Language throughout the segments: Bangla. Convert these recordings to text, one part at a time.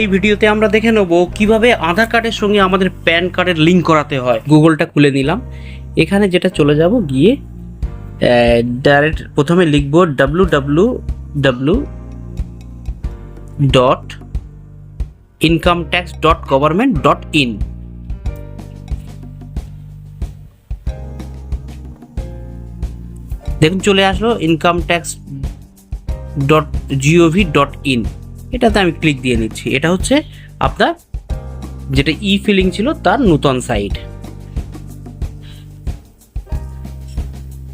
এই ভিডিওতে আমরা দেখে নেব কীভাবে আধার কার্ডের সঙ্গে আমাদের প্যান কার্ডের লিঙ্ক করাতে হয়। গুগলটা খুলে নিলাম। এখানে যেটা চলে যাব গিয়ে ডাইরেক্ট প্রথমে লিখব W W W dot income tax dot government dot in দেখুন, চলে আসলো income tax dot G O V dot in এটাতে আমি ক্লিক দিয়ে নিচ্ছি। এটা হচ্ছে আপনার যেটা ই ফিলিং ছিল তার নূতন সাইট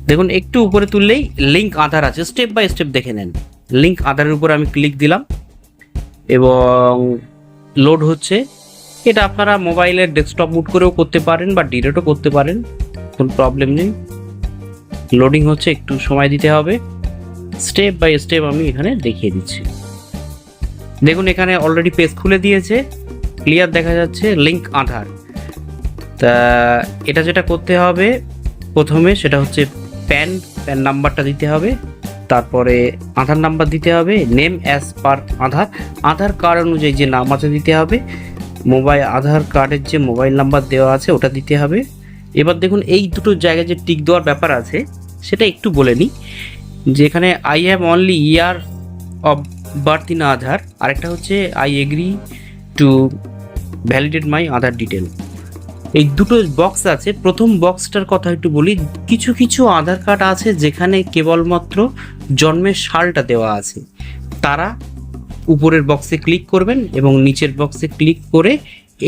দেখুন, একটু উপরে তুললেই লিঙ্ক আধার আছে। স্টেপ বাই স্টেপ দেখে নেন। লিঙ্ক আধারের উপর আমি ক্লিক দিলাম। এবং লোড হচ্ছে। এটা আপনারা মোবাইলের ডেস্কটপ মুড করেও করতে পারেন বা ডিরেটও করতে পারেন। কোনো প্রবলেম নেই। লোডিং হচ্ছে, একটু সময় দিতে হবে। স্টেপ বাই স্টেপ আমি এখানে দেখিয়ে দিচ্ছি। দেখুন, এখানে অলরেডি পেজ খুলে দিয়েছে। ক্লিয়ার দেখা যাচ্ছে লিঙ্ক আধার। তা, এটা যেটা করতে হবে, প্রথমে সেটা হচ্ছে প্যান প্যান নাম্বারটা দিতে হবে। তারপরে আধার নাম্বার দিতে হবে name as per Aadhaar. Aadhaar card অনুযায়ী যে নাম আছে দিতে হবে মোবাইল আধার কার্ডের যে মোবাইল নাম্বার দেওয়া আছে, ওটা দিতে হবে। এবার দেখুন, এই দুটো জায়গায় যে টিক দেওয়ার ব্যাপার আছে, সেটা একটু বলে নিই। যেখানে I have only year of birth in Aadhaar, আরেকটা হচ্ছে I agree to validate my Aadhaar detail এই দুটো বক্স আছে, প্রথম বক্সটার কথা একটু বলি, কিছু কিছু আধার কার্ড আছে যেখানে কেবলমাত্র জন্মের সালটা দেওয়া আছে। তারা উপরের বক্সে ক্লিক করবেন এবং নিচের বক্সে ক্লিক করে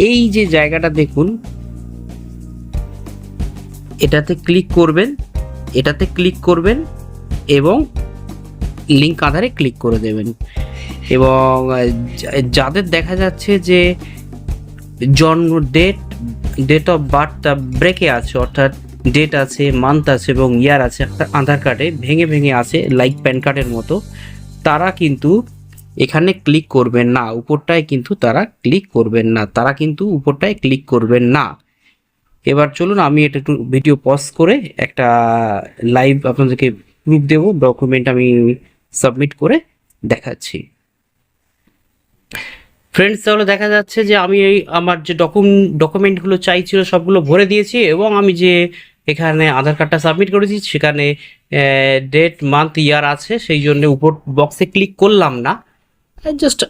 এই যে জায়গাটা দেখুন, এটাতে ক্লিক করবেন, এটাতে ক্লিক করবেন এবং লিঙ্ক আধারে ক্লিক করে দেবেন। এবং যাদের দেখা যাচ্ছে যে জন্ম ডেট ডেট অফ বার্থটা ব্রেকে আছে, অর্থাৎ ডেট আছে মান্থ আছে এবং ইয়ার আছে আধার কার্ডে ভেঙে ভেঙে আছে লাইক প্যান কার্ডের মতো, তারা কিন্তু এখানে ক্লিক করবেন না। উপরটায় কিন্তু তারা ক্লিক করবেন না। তারা কিন্তু উপরটায় ক্লিক করবেন না। এবার চলুন, আমি এটা একটু ভিডিও পজ করে একটা লাইভ আপনাদেরকে প্রুফ দেবো। ডকুমেন্ট আমি সাবমিট করে দেখাচ্ছি। ফ্রেন্ডস তাহলে দেখা যাচ্ছে যে আমি এই আমার যে ডকুমেন্ট ডকুমেন্টগুলো চাইছিল সবগুলো ভরে দিয়েছি এবং আমি যে এখানে আধার কার্ডটা সাবমিট করেছি সেখানে ডেট মান্থ ইয়ার আছে, সেই জন্য উপর বক্সে ক্লিক করলাম না। জাস্ট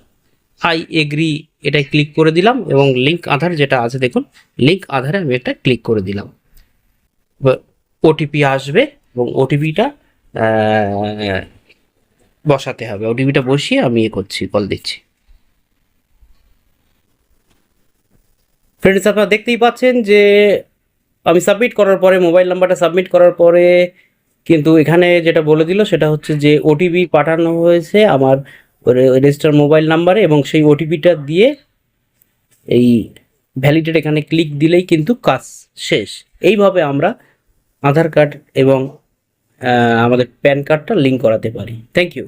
আই এগ্রি এটাই ক্লিক করে দিলাম এবং লিঙ্ক আধার যেটা আছে দেখুন লিঙ্ক আধারে আমি একটা ক্লিক করে দিলাম। ওটিপি আসবে এবং ওটিপিটা বসাতে হবে। ওটিপিটা বসিয়ে আমি এ করছি কল দিচ্ছি। ফ্রেন্ডস আপনারা দেখতেই পাচ্ছেন যে আমি সাবমিট করার পরে মোবাইল নাম্বারটা সাবমিট করার পরে, কিন্তু এখানে যেটা বলে দিল সেটা হচ্ছে যে ওটিপি পাঠানো হয়েছে আমার রেজিস্টার মোবাইল নাম্বারে এবং সেই ওটিপিটা দিয়ে এই ভ্যালিডেট এখানে ক্লিক দিলেই কিন্তু কাজ শেষ। এইভাবে আমরা আধার কার্ড এবং আমাদের প্যান কার্ডটা লিঙ্ক করাতে পারি। Thank you